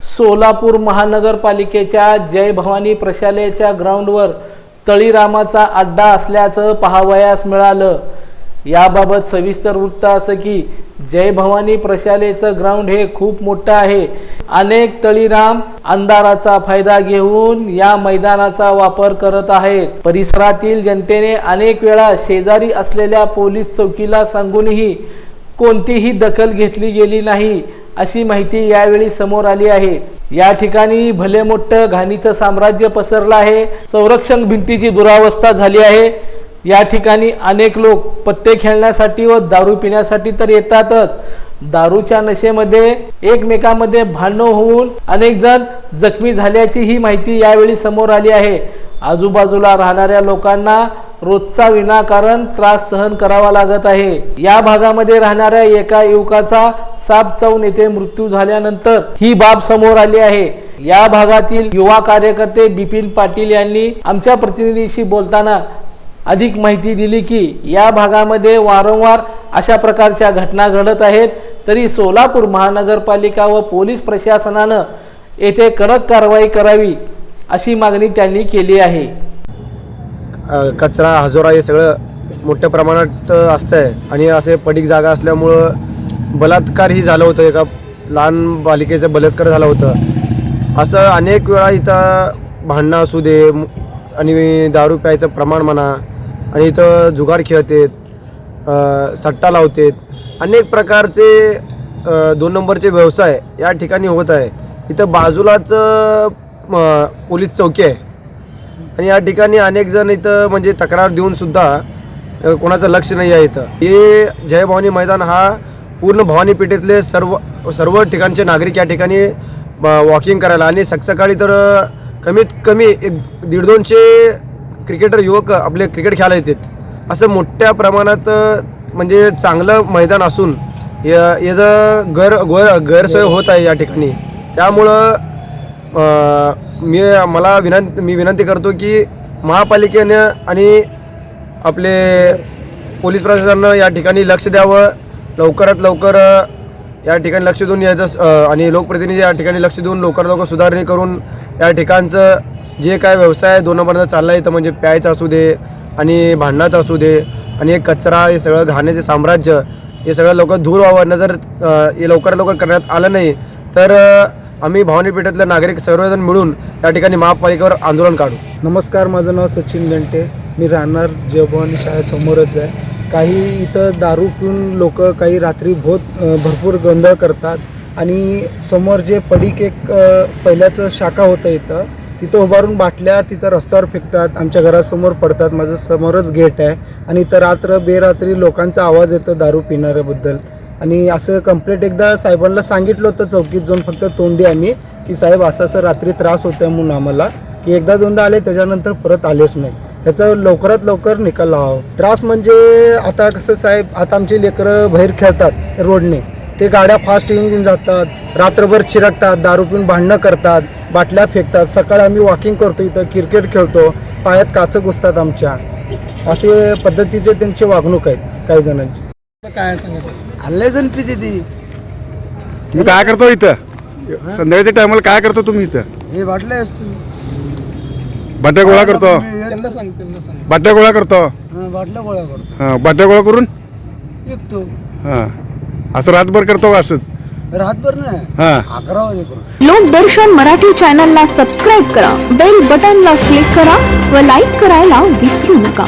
सोलापूर महानगरपालिकेच्या जय भवानी प्रशालेच्या ग्राउंडवर तळीरामाचा अड्डा असल्याचं पाहावयास मिळालं. याबाबत सविस्तर वृत्त असं की जय भवानी प्रशालेचं ग्राउंड हे खूप मोठं आहे. अनेक तळीराम अंधाराचा फायदा घेऊन या मैदानाचा वापर करत आहेत. परिसरातील जनतेने अनेक वेळा शेजारी असलेल्या पोलीस चौकीला सांगूनही कोणतीही दखल घेतली गेली नाही अशी माहिती यावेळी समोर आली आहे. या ठिकाणी भले मोठं घाणीचं साम्राज्य पसरलं आहे संरक्षण भिंतीची दुरावस्था झाली आहे. या ठिकाणी अनेक लोक पत्ते खेळण्यासाठी व दारू पिण्यासाठी तर येतातच. दारूच्या नशेमध्ये एकमेकांमध्ये भांडण होऊन अनेक जण जखमी झाल्याची ही माहिती यावेळी समोर आली आहे. आजूबाजूला राहणाऱ्या लोकांना रोजचा विनाकारण त्रास सहन करावा लागत आहे. या भागामध्ये राहणाऱ्या एका युवकाचा साप चावून येथे मृत्यू झाल्यानंतर ही बाब समोर आली आहे. या भागातील युवा कार्यकर्ते बिपिन पाटील यांनी आमच्या प्रतिनिधीशी बोलताना अधिक माहिती दिली की या भागामध्ये वारंवार अशा प्रकारच्या घटना घडत आहेत. तरी सोलापूर महानगरपालिका व पोलीस प्रशासनानं येथे कडक कारवाई करावी अशी मागणी त्यांनी केली आहे. कचरा हजोरा हे सगळं मोठ्या प्रमाणात असतं आहे आणि असे पडीक जागा असल्यामुळं बलात्कारही झालं होतं. एका लहान बालिकेचं बलात्कार झालं होतं. असं अनेक वेळा इथं भांडणं असू दे आणि दारू प्यायचं प्रमाण म्हणा आणि इथं जुगार खेळतात सट्टा लावतेत अनेक प्रकारचे दोन नंबरचे व्यवसाय या ठिकाणी होत आहे. इथं बाजूलाच पोलीस चौकी आहे. आणि या ठिकाणी अनेक जण इथं म्हणजे तक्रार देऊन सुद्धा कोणाचं लक्ष नाही आहे इथं. हे जय भवानी मैदान हा पूर्ण भवानी पेठेतले सर्व सर्व ठिकाणचे नागरिक या ठिकाणी वॉकिंग करायला. आणि सकाळी तर कमीत कमी एक दीड दोनशे क्रिकेटर युवक आपले क्रिकेट खेळायला येतात. असं मोठ्या प्रमाणात म्हणजे चांगलं मैदान असून या- याचं घर गोर गैरसोय होत आहे या ठिकाणी. त्यामुळं मी मला विनंती मी विनंती करतो की महापालिकेनं आणि आपले पोलीस प्रशासनानं या ठिकाणी लक्ष द्यावं. लवकरात लवकर या ठिकाणी लक्ष देऊन याचं आणि लोकप्रतिनिधी या ठिकाणी लक्ष देऊन लवकरात लवकर सुधारणे करून या ठिकाणचं जे काय व्यवसाय दोन नंबरनं चालला आहे तर म्हणजे प्यायचं असू दे आणि भांडणाचं असू दे आणि हे कचरा हे सगळं घाण्याचे साम्राज्य हे सगळं लवकर दूर व्हावं. जर हे लवकरात लवकर करण्यात आलं नाही तर आम्ही भवानी नागरिक सर्वजण मिळून या ठिकाणी महापालिकेवर आंदोलन काढू. नमस्कार माझं नाव सचिन गंटे. मी राहणार जयभवानी शाळेसमोरच आहे. काही इथं दारू पिऊन लोक काही रात्री भोत भरपूर गोंधळ करतात. आणि समोर जे पडीक एक पहिल्याचं शाखा होतं इथं तिथं उभारून बाटल्या तिथं रस्त्यावर फेकतात आमच्या घरासमोर पडतात. माझं समोरच गेट आहे आणि इथं रात्र बेरात्री लोकांचा आवाज येतो दारू पिणाऱ्याबद्दल. आणि असं कंप्लेंट एकदा साहेबांना सांगितलं होतं चौकीत जाऊन फक्त तोंडी आम्ही की साहेब असं असं रात्री त्रास होतोय म्हणून आम्हाला की एकदा दोनदा आले त्याच्यानंतर परत आलेच नाही. त्याचा लवकरात लवकर निकाल लावा त्रास म्हणजे आता कसं साहेब आता आमची लेकरं बाहेर खेळतात रोडने. ते गाड्या फास्ट येऊन घेऊन जातात रात्रभर चिरकतात दारू पिऊन भांडणं करतात बाटल्या फेकतात. सकाळी आम्ही वॉकिंग करतो इथं क्रिकेट खेळतो पायात काचं घुसतात आमच्या. असे पद्धतीचे त्यांची वागणूक आहेत काही जणांची. काय सांगितलं हल्ले जण पिते ती तुम्ही काय करतो इथं? संध्याकाळच्या टायमाला काय करतो तुम्ही इथं? हे वाटले असतो बाट्या गोळा करतो? बाट्या गोळा करतो? बाटल्या गोळा करतो. हां बाट्या गोळा करून? विकतो. हां. असं रातभर करतो का असं? रातभर नाही. हां. अकरा वाजेपर्यंत लोकदर्शन मराठी चॅनलला सबस्क्राईब करा बेल बटनला क्लिक करा व लाईक करायला विसरू नका.